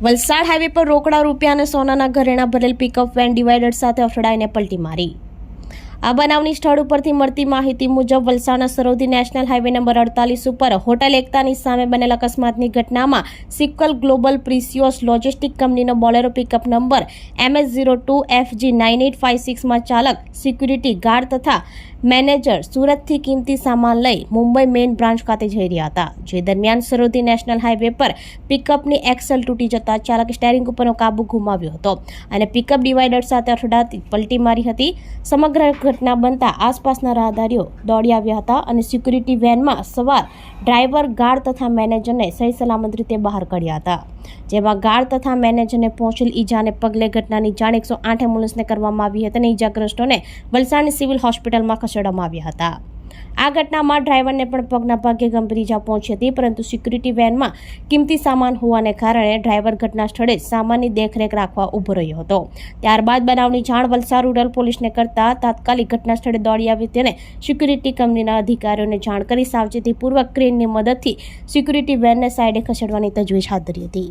Valsad highway પર રોકડા રૂપિયા અને સોનાના ઘરેણા ભરેલ પિકઅપ વેન ડિવાઈડર સાથે અથડાઈને પલટી મારી. આ બનાવની સ્થળ ઉપરથી મળતી માહિતી મુજબ વલસાડના સરોદી નેશનલ હાઈવે નંબર અડતાલીસ ઉપર હોટેલ એકતાની સામે બનેલ અકસ્માતની ઘટનામાં સિક્વલ ગ્લોબલ પ્રિસિયોસ લોજિસ્ટિક કંપનીનો Bolero pickup number MS zero two FG nine eight five સિક્સમાં ચાલક, સિક્યુરિટી ગાર્ડ તથા મેનેજર સુરતથી કિંમતી સામાન લઈ મુંબઈ મેઇન બ્રાન્ચ ખાતે જઈ રહ્યા હતા. જે દરમિયાન સરોદી નેશનલ હાઈવે પર પિકઅપની એક્સેલ તૂટી જતા ચાલક સ્ટેરિંગ ઉપરનો કાબુ ગુમાવ્યો હતો અને પિકઅપ ડિવાઈડર સાથે અથડાતી પલટી મારી હતી. સમગ્ર ઘટના બનતા આસપાસના રાહદારીઓ દોડી આવ્યા હતા અને સિક્યુરિટી વેનમાં સવાર ડ્રાઈવર, ગાર્ડ તથા મેનેજરને સહી સલામત રીતે બહાર કાઢ્યા હતા. જેમાં ગાર્ડ તથા મેનેજરને પહોંચેલ ઈજાને પગલે ઘટનાની જાણ એકસો આઠ એમ્બ્યુલન્સને કરવામાં આવી હતી અને ઈજાગ્રસ્તોને વલસાડની સિવિલ હોસ્પિટલમાં ખસેડવામાં આવ્યા હતા. આ ઘટનામાં ડ્રાઈવરને પણ પગના ભાગે ગંભીર ઇજા પહોંચી હતી, પરંતુ સિક્યુરિટી વેનમાં કિંમતી સામાન હોવાને કારણે ડ્રાઈવર ઘટના સ્થળે સામાનની દેખરેખ રાખવા ઊભો રહ્યો હતો. ત્યારબાદ બનાવની જાણ વલસાડ રૂરલ પોલીસને કરતા તાત્કાલિક ઘટના સ્થળે દોડી આવી તેને સિક્યુરિટી કંપનીના અધિકારીઓને જાણ કરી સાવચેતીપૂર્વક ક્રેનની મદદથી સિક્યુરિટી વેનને સાઈડે ખસેડવાની તજવીજ હાથ ધરી હતી.